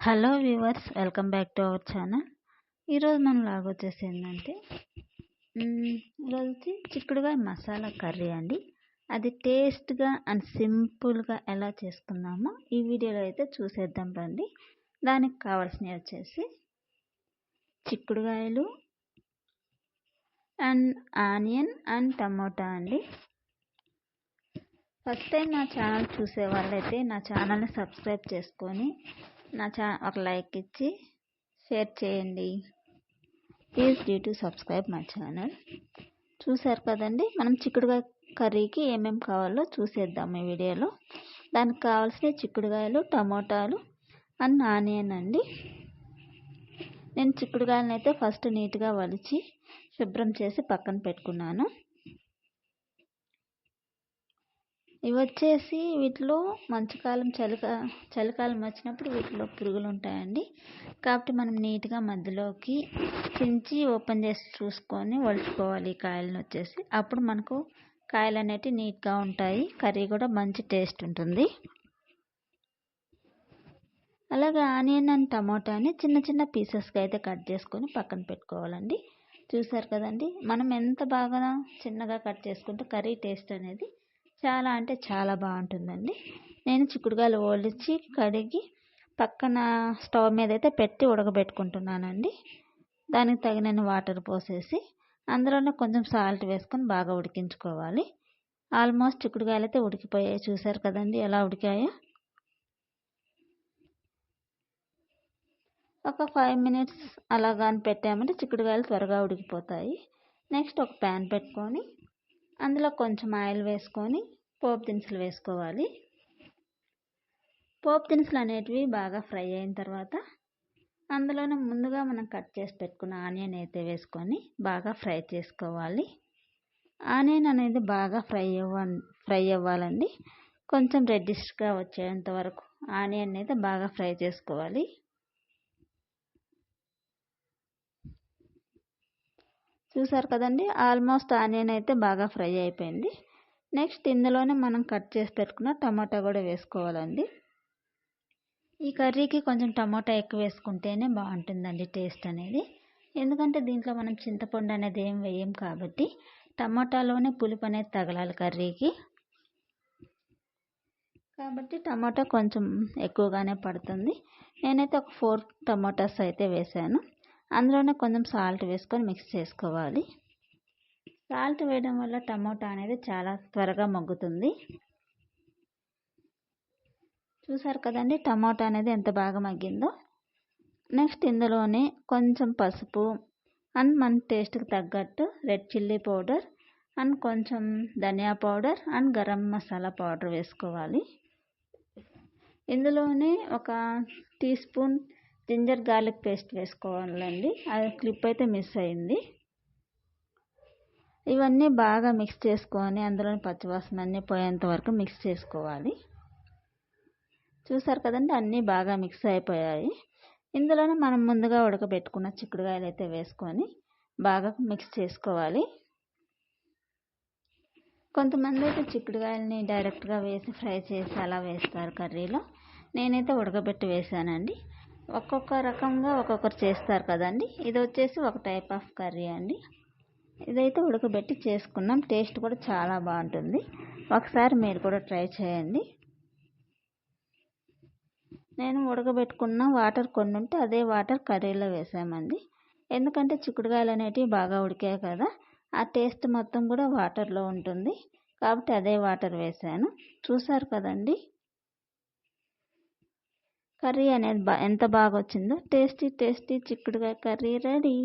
Hello viewers welcome back to our channel. ఈరోజు మనం log వచ్చేసి ఏంటంటే ఈరోజు వచ్చి చిక్కుడుగాయ మసాలా కర్రీ అండి. అది టేస్ట్గా అండ్ సింపుల్గా ఎలా చేసుకుందామో ఈ వీడియోలో అయితే చూసేద్దాం రండి. దానికి కావాల్సినవి వచ్చేసి చిక్కుడుగాయలు అండ్ ఆనియన్ అండ్ టమోటా అండి. ఫస్ట్ టైం నా ఛానల్ చూసే వాళ్ళైతే నా ఛానల్ని సబ్స్క్రైబ్ చేసుకొని నా ఛా ఒక లైక్ ఇచ్చి షేర్ చేయండి. Please do to subscribe my channel చూసారు కదండి? మనం చిక్కుడుకాయ కర్రీకి ఏమేమి కావాలో చూసేద్దాం ఈ వీడియోలో. దానికి కావాల్సిన చిక్కుడుగాయలు టమోటాలు అండ్ ఆనియన్ అండి. నేను చిక్కుడుగాయలను అయితే ఫస్ట్ నీట్గా వలిచి శుభ్రం చేసి పక్కన పెట్టుకున్నాను. ఇవి వచ్చేసి వీటిలో మంచుకాలం చలికా చలికాలం వచ్చినప్పుడు వీటిలో పురుగులు ఉంటాయండి కాబట్టి మనం నీట్గా మధ్యలోకి చించి ఓపెన్ చేసి చూసుకొని వలుచుకోవాలి ఈ కాయలను వచ్చేసి అప్పుడు మనకు కాయలు అనేవి నీట్గా ఉంటాయి. కర్రీ కూడా మంచి టేస్ట్ ఉంటుంది. అలాగే ఆనియన్ అండ్ టమాటాని చిన్న చిన్న పీసెస్గా అయితే కట్ చేసుకొని పక్కన పెట్టుకోవాలండి. చూసారు కదండి? మనం ఎంత బాగా చిన్నగా కట్ చేసుకుంటే కర్రీ టేస్ట్ అనేది చాలా అంటే చాలా బాగుంటుందండి. నేను చిక్కుడుగాయలు ఒలిచి కడిగి పక్కన స్టవ్ మీద అయితే పెట్టి ఉడకబెట్టుకుంటున్నానండి. దానికి తగినన్ని వాటర్ పోసేసి అందులోనే కొంచెం సాల్ట్ వేసుకొని బాగా ఉడికించుకోవాలి. ఆల్మోస్ట్ చిక్కుడుగాయలు అయితే ఉడికిపోయాయి. చూసారు కదండి ఎలా ఉడికాయో? ఒక ఫైవ్ మినిట్స్ అలా కానీ పెట్టామంటే చిక్కుడుగాయలు త్వరగా ఉడికిపోతాయి. నెక్స్ట్ ఒక ప్యాన్ పెట్టుకొని అందులో కొంచెం ఆయిల్ వేసుకొని పోపు దినుసులు వేసుకోవాలి. పోపు దినుసులు అనేటివి బాగా ఫ్రై అయిన తర్వాత అందులోనే ముందుగా మనం కట్ చేసి పెట్టుకున్న ఆనియన్ అయితే వేసుకొని బాగా ఫ్రై చేసుకోవాలి. ఆనియన్ అనేది బాగా ఫ్రై అవ్వ ఫ్రై అవ్వాలండి. కొంచెం రెడ్డిష్గా వచ్చేంత వరకు ఆనియన్ అయితే బాగా ఫ్రై చేసుకోవాలి. చూసారు కదండి? ఆల్మోస్ట్ ఆనియన్ అయితే బాగా ఫ్రై అయిపోయింది. నెక్స్ట్ ఇందులోనే మనం కట్ చేసి పెట్టుకున్న టమాటా కూడా వేసుకోవాలండి. ఈ కర్రీకి కొంచెం టమాటా ఎక్కువ వేసుకుంటేనే బాగుంటుందండి టేస్ట్ అనేది. ఎందుకంటే దీంట్లో మనం చింతపండు అనేది ఏం వేయం కాబట్టి టమాటాలోనే పులుపు అనేది తగలాలి కర్రీకి. కాబట్టి టమాటా కొంచెం ఎక్కువగానే పడుతుంది. నేనైతే ఒక ఫోర్ టమాటాస్ అయితే వేసాను. అందులోనే కొంచెం సాల్ట్ వేసుకొని మిక్స్ చేసుకోవాలి. సాల్ట్ వేయడం వల్ల టమోటా అనేది చాలా త్వరగా మగ్గుతుంది. చూసారు కదండి టమాటా అనేది ఎంత బాగా మగ్గిందో? నెక్స్ట్ ఇందులోనే కొంచెం పసుపు అండ్ మన టేస్ట్కి తగ్గట్టు రెడ్ చిల్లీ పౌడర్ అండ్ కొంచెం ధనియా powder and garam masala powder వేసుకోవాలి. ఇందులోనే ఒక teaspoon ginger garlic paste వేసుకోవాలండి. అది క్లిప్ అయితే మిస్ అయింది. ఇవన్నీ బాగా మిక్స్ చేసుకొని అందులోని పచ్చివాసన అన్నీ పోయేంత వరకు మిక్స్ చేసుకోవాలి. చూసారు కదండి అన్నీ బాగా మిక్స్ అయిపోయాయి. ఇందులోనే మనం ముందుగా ఉడకబెట్టుకున్న చిక్కుడుకాయలు అయితే వేసుకొని బాగా మిక్స్ చేసుకోవాలి. కొంతమంది అయితే చిక్కుడుకాయలని డైరెక్ట్గా వేసి ఫ్రై చేసి అలా వేస్తారు కర్రీలో. నేనైతే ఉడకబెట్టి వేసానండి. ఒక్కొక్క రకంగా ఒక్కొక్కరు చేస్తారు కదండి. ఇది వచ్చేసి ఒక టైప్ ఆఫ్ కర్రీ అండి. ఇదైతే ఉడకబెట్టి చేసుకున్నాం. టేస్ట్ కూడా చాలా బాగుంటుంది. ఒకసారి మీరు కూడా ట్రై చేయండి. నేను ఉడకబెట్టుకున్న వాటర్ కొన్ని ఉంటే అదే వాటర్ కర్రీలో వేసామండి. ఎందుకంటే చిక్కుడుకాయలు అనేటివి బాగా ఉడికాయి కదా. ఆ టేస్ట్ మొత్తం కూడా వాటర్లో ఉంటుంది. కాబట్టి అదే వాటర్ వేసాను. చూసారు కదండి. కర్రీ అనేది బా ఎంత బాగా వచ్చిందో టేస్టీ టేస్టీ చిక్కుడుకాయ కర్రీ రెడీ.